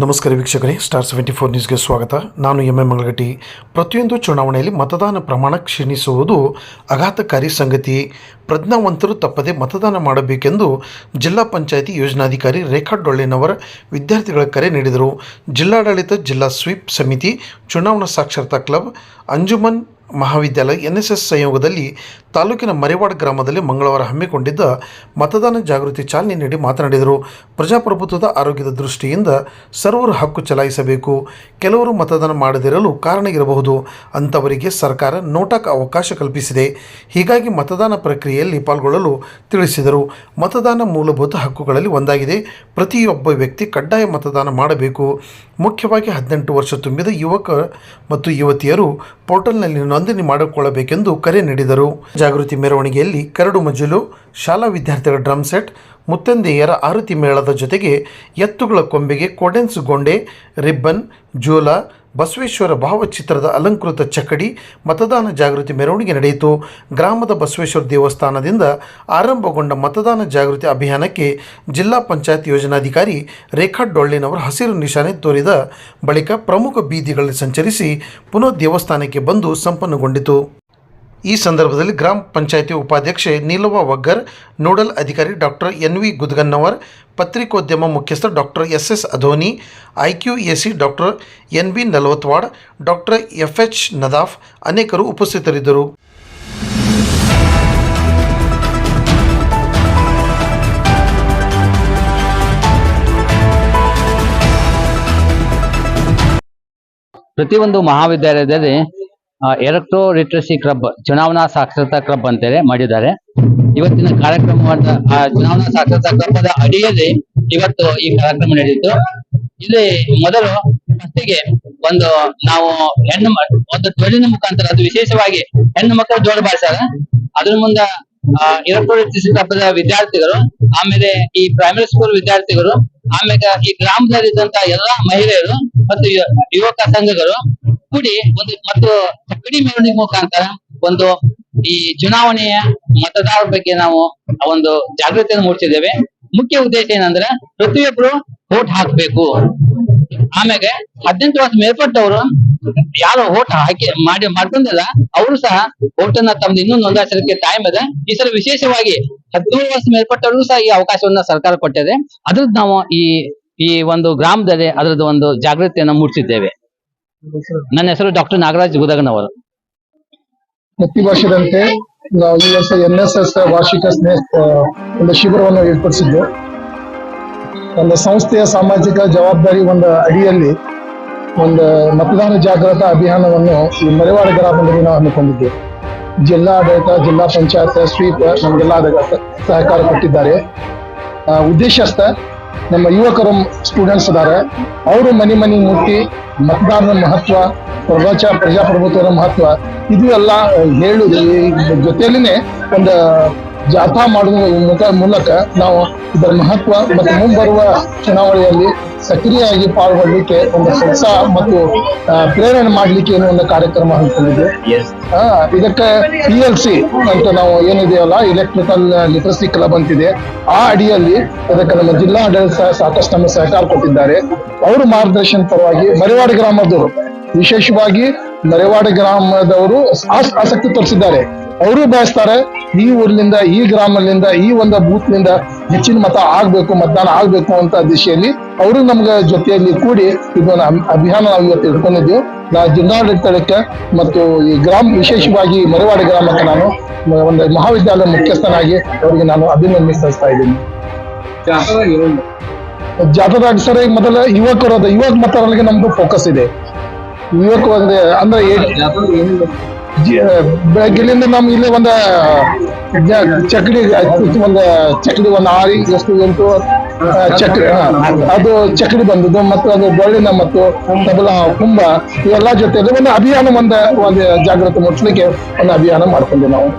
ನಮಸ್ಕಾರ ವೀಕ್ಷಕರೇ star seventy four ನ್ಯೂಸ್ಗೆ ಸ್ವಾಗತ. ನಾನು ಎಂ ಎ ಮಂಗಳಗಟ್ಟಿ. ಪ್ರತಿಯೊಂದು ಚುನಾವಣೆಯಲ್ಲಿ ಮತದಾನ ಪ್ರಮಾಣ ಕ್ಷೀಣಿಸುವುದು ಆಘಾತಕಾರಿ ಸಂಗತಿ. ಪ್ರಜ್ಞಾವಂತರು ತಪ್ಪದೆ ಮತದಾನ ಮಾಡಬೇಕೆಂದು ಜಿಲ್ಲಾ ಪಂಚಾಯಿತಿ ಯೋಜನಾಧಿಕಾರಿ ರೇಖಾ ಡೊಳ್ಳೆನವರ ವಿದ್ಯಾರ್ಥಿಗಳ ಕರೆ ನೀಡಿದರು. ಜಿಲ್ಲಾಡಳಿತ, ಜಿಲ್ಲಾ ಸ್ವೀಪ್ ಸಮಿತಿ, ಚುನಾವಣಾ ಸಾಕ್ಷರತಾ ಕ್ಲಬ್, ಅಂಜುಮನ್ ಮಹಾವಿದ್ಯಾಲಯ, ಎನ್ ಎಸ್ ಎಸ್ ಸಂಯೋಗದಲ್ಲಿ ತಾಲೂಕಿನ ಮರಿವಾಡ ಗ್ರಾಮದಲ್ಲಿ ಮಂಗಳವಾರ ಹಮ್ಮಿಕೊಂಡಿದ್ದ ಮತದಾನ ಜಾಗೃತಿ ಚಾಲನೆ ನೀಡಿ ಮಾತನಾಡಿದರು. ಪ್ರಜಾಪ್ರಭುತ್ವದ ಆರೋಗ್ಯದ ದೃಷ್ಟಿಯಿಂದ ಸರ್ವರು ಹಕ್ಕು ಚಲಾಯಿಸಬೇಕು. ಕೆಲವರು ಮತದಾನ ಮಾಡದಿರಲು ಕಾರಣ ಇರಬಹುದು. ಅಂಥವರಿಗೆ ಸರ್ಕಾರ ನೋಟಕ್ಕೆ ಅವಕಾಶ ಕಲ್ಪಿಸಿದೆ. ಹೀಗಾಗಿ ಮತದಾನ ಪ್ರಕ್ರಿಯೆಯಲ್ಲಿ ಪಾಲ್ಗೊಳ್ಳಲು ತಿಳಿಸಿದರು. ಮತದಾನ ಮೂಲಭೂತ ಹಕ್ಕುಗಳಲ್ಲಿ ಒಂದಾಗಿದೆ. ಪ್ರತಿಯೊಬ್ಬ ವ್ಯಕ್ತಿ ಕಡ್ಡಾಯ ಮತದಾನ ಮಾಡಬೇಕು. ಮುಖ್ಯವಾಗಿ ಹದಿನೆಂಟು ವರ್ಷ ತುಂಬಿದ ಯುವಕ ಮತ್ತು ಯುವತಿಯರು ಪೋರ್ಟಲ್ನಲ್ಲಿ ನೋಂದಣಿ ಮಾಡಿಕೊಳ್ಳಬೇಕೆಂದು ಕರೆ ನೀಡಿದರು. ಜಾಗೃತಿ ಮೆರವಣಿಗೆಯಲ್ಲಿ ಕರಡು ಮಜಲು ಶಾಲಾ ವಿದ್ಯಾರ್ಥಿಗಳ ಡ್ರಮ್ ಸೆಟ್, ಮುತ್ತಂದೆಯರ ಆರತಿ ಮೇಳದ ಜೊತೆಗೆ ಎತ್ತುಗಳ ಕೊಂಬೆಗೆ ಕೊಡೆನ್ಸ್ ಗೊಂಡೆ, ರಿಬ್ಬನ್, ಜೋಲ, ಬಸವೇಶ್ವರ ಭಾವಚಿತ್ರದ ಅಲಂಕೃತ ಚಕ್ಕಡಿ, ಮತದಾನ ಜಾಗೃತಿ ಮೆರವಣಿಗೆ ನಡೆಯಿತು. ಗ್ರಾಮದ ಬಸವೇಶ್ವರ ದೇವಸ್ಥಾನದಿಂದ ಆರಂಭಗೊಂಡ ಮತದಾನ ಜಾಗೃತಿ ಅಭಿಯಾನಕ್ಕೆ ಜಿಲ್ಲಾ ಪಂಚಾಯತ್ ಯೋಜನಾಧಿಕಾರಿ ರೇಖಾ ಡೊಳ್ಳಿನವರು ಹಸಿರು ನಿಶಾನೆ ತೋರಿದ ಬಳಿಕ ಪ್ರಮುಖ ಬೀದಿಗಳಲ್ಲಿ ಸಂಚರಿಸಿ ಪುನಃ ದೇವಸ್ಥಾನಕ್ಕೆ ಬಂದು ಸಂಪನ್ನಗೊಂಡಿತು. ಈ ಸಂದರ್ಭದಲ್ಲಿ ಗ್ರಾಮ ಪಂಚಾಯಿತಿ ಉಪಾಧ್ಯಕ್ಷೆ ನೀಲವ ವಗ್ಗರ್ ನೋಡಲ್ ಅಧಿಕಾರಿ ಡಾಕ್ಟರ್ ಎನ್ ವಿ ಗುದ್ಗನ್ನವರ್, ಪತ್ರಿಕೋದ್ಯಮ ಮುಖ್ಯಸ್ಥ doctor S S Adhoni I Q A C doctor N B Nalavatwad, doctor F H Nadaf ಅನೇಕರು ಉಪಸ್ಥಿತರಿದ್ದರು. ಪ್ರತಿಯೊಂದು ಮಹಾವಿದ್ಯಾಲಯದಲ್ಲಿ ಎಲೆಕ್ಟ್ರೋ ಲಿಟ್ರಸಿ ಕ್ಲಬ್ ಚುನಾವಣಾ ಸಾಕ್ಷರತಾ ಕ್ಲಬ್ ಅಂತೇಳಿ ಮಾಡಿದ್ದಾರೆ. ಇವತ್ತಿನ ಕಾರ್ಯಕ್ರಮವಾದ ಚುನಾವಣಾ ಸಾಕ್ಷರತಾ ಕ್ಲಬ್ದ ಅಡಿಯಲ್ಲಿ ಇವತ್ತು ಈ ಕಾರ್ಯಕ್ರಮ ನಡೆಯಿತು ಇಲ್ಲಿ ಮೊದಲು ಫಸ್ಟಿಗೆ ಒಂದು ನಾವು ಹೆಣ್ಣು ಒಂದು ಧ್ವನಿನ ಮುಖಾಂತರ, ಅದು ವಿಶೇಷವಾಗಿ ಹೆಣ್ಣು ಮಕ್ಕಳು ಜೋಡ ಬಾರಿಸ್ಯಾರ ಅದ್ರ ಮುಂದ ಎಲೆಕ್ಟ್ರೋ ಲಿಟ್ರಸಿ ಕ್ಲಬ್ದ ವಿದ್ಯಾರ್ಥಿಗಳು, ಆಮೇಲೆ ಈ ಪ್ರೈಮರಿ ಸ್ಕೂಲ್ ವಿದ್ಯಾರ್ಥಿಗಳು ಆಮೇಲೆ ಈ ಗ್ರಾಮದಲ್ಲಿದ್ದಂತ ಎಲ್ಲಾ ಮಹಿಳೆಯರು ಮತ್ತು ಯುವಕ ಸಂಘಗಳು ಕೂಡಿ ಒಂದು ಮತ್ತು ಚಕ್ಕಡಿ ಮೆರವಣಿಗೆ ಮುಖಾಂತರ ಒಂದು ಈ ಚುನಾವಣೆಯ ಮತದಾರರ ಬಗ್ಗೆ ನಾವು ಒಂದು ಜಾಗೃತಿಯನ್ನು ಮೂಡಿಸಿದ್ದೇವೆ. ಮುಖ್ಯ ಉದ್ದೇಶ ಏನಂದ್ರೆ ಪ್ರತಿಯೊಬ್ರು ವೋಟ್ ಹಾಕ್ಬೇಕು. ಆಮೇಲೆ ಹದಿನೆಂಟು ವರ್ಷ ಮೇಲ್ಪಟ್ಟವರು ಯಾರು ವೋಟ್ ಹಾಕಿ ಮಾಡಿ ಮಾಡ್ಕೊಂಡಿಲ್ಲ, ಅವರು ಸಹ ವೋಟ್ ಅನ್ನ ತಮ್ದು ಇನ್ನೂ ನೋಂದಾಯಿಸಲಿಕ್ಕೆ ಟೈಮ್ ಇದೆ. ಈ ಸಲ ವಿಶೇಷವಾಗಿ ಹದಿನೇಳು ವರ್ಷ ಮೇಲ್ಪಟ್ಟವರು ಸಹ ಈ ಅವಕಾಶವನ್ನ ಸರ್ಕಾರ ಕೊಟ್ಟಿದೆ. ಅದ್ರದ್ದು ನಾವು ಈ ಈ ಒಂದು ಗ್ರಾಮದಲ್ಲಿ ಅದರದ್ದು ಒಂದು ಜಾಗೃತಿಯನ್ನು ಮೂಡಿಸಿದ್ದೇವೆ. ನನ್ನ ಹೆಸರು ಡಾಕ್ಟರ್ ನಾಗರಾಜ್ ಗುದಗನವರು. ಪ್ರತಿ ವರ್ಷದಂತೆ ನಾವು ಈ ವರ್ಷ ಎನ್ ಎಸ್ ಎಸ್ ವಾರ್ಷಿಕ ಸ್ನೇಹ, ಒಂದು ಶಿಬಿರವನ್ನು ಏರ್ಪಡಿಸಿದ್ದು. ಒಂದು ಸಂಸ್ಥೆಯ ಸಾಮಾಜಿಕ ಜವಾಬ್ದಾರಿ ಒಂದು ಅಡಿಯಲ್ಲಿ ಒಂದು ಮತದಾನ ಜಾಗೃತ ಅಭಿಯಾನವನ್ನು ಈ ಮರೆವಾಡ ಗ್ರಾಮದಲ್ಲಿ ನಾವು ಹಮ್ಮಿಕೊಂಡಿದ್ದೇವೆ ಜಿಲ್ಲಾ ಆಡಳಿತ ಜಿಲ್ಲಾ ಪಂಚಾಯತ್, ಸ್ವೀಪ್ ನಮಗೆಲ್ಲ ಸಹಕಾರ ಕೊಟ್ಟಿದ್ದಾರೆ. ಉದ್ದೇಶಸ್ಥ ನಮ್ಮ ಯುವಕರು ಸ್ಟೂಡೆಂಟ್ಸ್ ಇದ್ದಾರೆ ಅವರು ಮನೆ ಮನೆ ಮುಟ್ಟಿ ಮತದಾನದ ಮಹತ್ವ ಪ್ರಜಾ ಪ್ರಜಾಪ್ರಭುತ್ವದ ಮಹತ್ವ, ಇದು ಎಲ್ಲ ಹೇಳುದು. ಈ ಜೊತೆಯಲ್ಲಿನೇ ಒಂದು ಜಾಥಾ ಮಾಡುವ ಮೂಲಕ ನಾವು ಇದರ ಮಹತ್ವ ಮತ್ತು ಮುಂಬರುವ ಚುನಾವಣೆಯಲ್ಲಿ ಸಕ್ರಿಯವಾಗಿ ಪಾಲ್ಗೊಳ್ಳಿಕ್ಕೆ ಒಂದು ಕೆಲಸ ಮತ್ತು ಪ್ರೇರಣೆ ಮಾಡಲಿಕ್ಕೆ ಏನೋ ಒಂದು ಕಾರ್ಯಕ್ರಮ ಅಂತ ಆಹ್ ಇದಕ್ಕೆ ಪಿ ಎಲ್ ಸಿ ಅಂತ ನಾವು ಏನಿದೆಯಲ್ಲ ಇಲೆಕ್ಟ್ರಿಕಲ್ ಲಿಟ್ರಸಿ ಕ್ಲಬ್ ಅಂತಿದೆ. ಆ ಅಡಿಯಲ್ಲಿ ಅದಕ್ಕೆ ನಮ್ಮ ಜಿಲ್ಲಾ ಆಡಳಿತ ಸಾಕಷ್ಟು ನಮ್ಮ ಸಹಕಾರ ಕೊಟ್ಟಿದ್ದಾರೆ. ಅವರು ಮಾರ್ಗದರ್ಶನ ಪರವಾಗಿ ಮರೆವಾಡ ಗ್ರಾಮದವರು ವಿಶೇಷವಾಗಿ ಮರೆವಾಡ ಗ್ರಾಮದವರು ಆಸ್- ಆಸಕ್ತಿ ತೋರಿಸಿದ್ದಾರೆ. ಅವರು ಬಯಸ್ತಾರೆ, ಈ ಊರಿನಿಂದ, ಈ ಗ್ರಾಮದಿಂದ ಈ ಒಂದು ಬೂತ್ನಿಂದ ಹೆಚ್ಚಿನ ಮತ ಆಗ್ಬೇಕು, ಮತದಾನ ಆಗ್ಬೇಕು ಅಂತ ದಿಶೆಯಲ್ಲಿ ಅವರು ನಮ್ಗೆ ಜೊತೆಯಲ್ಲಿ ಕೂಡಿ ಅಭಿ- ಅಭಿಯಾನ ನಾವು ಇವತ್ತು ಇಟ್ಕೊಂಡಿದ್ದೀವಿ. ನಾ ಜಿಲ್ಲಾಡಳಿತಕ್ಕೆ ಮತ್ತು ಈ ಗ್ರಾಮ, ವಿಶೇಷವಾಗಿ ಮರವಾಡ ಗ್ರಾಮಕ್ಕೆ ನಾನು ಒಂದು ಮಹಾವಿದ್ಯಾಲಯ ಮುಖ್ಯಸ್ಥನಾಗಿ ಅವರಿಗೆ ನಾನು ಅಭಿನಂದನೆ ಸಲ್ಲಿಸ್ತಾ ಇದ್ದೀನಿ. ಜಾಥಾದಾಗ ಸರ್ ಈಗ ಮೊದಲ ಯುವಕರು ಯುವಕ ಮತದಾರರಿಗೆ ನಮ್ದು ಫೋಕಸ್ ಇದೆ. ಯುವಕ ಒಂದು ಅಂದ್ರೆ ಬೆಳಗ್ಗೆಲಿಂದ ನಮ್ ಇಲ್ಲಿ ಒಂದ ಚಕ್ಡಿ ಒಂದು ಚಕ್ಡಿ ಒಂದು ಆರಿ, ಎಷ್ಟು, ಎಂಟು ಚಕ್ಡಿ ಅದು ಚಕ್ಡಿ ಬಂದದ್ದು, ಮತ್ತು ಅದು ಬೆಳ್ಳಿನ ಮತ್ತು ತಬಲ ಕುಂಭ, ಇವೆಲ್ಲ ಜೊತೆ ಒಂದು ಅಭಿಯಾನ ಒಂದ, ಒಂದು ಜಾಗೃತಿ ಮೂಡಿಸ್ಲಿಕ್ಕೆ ಒಂದು ಅಭಿಯಾನ ಮಾಡ್ಕೊಂಡ್ವಿ ನಾವು.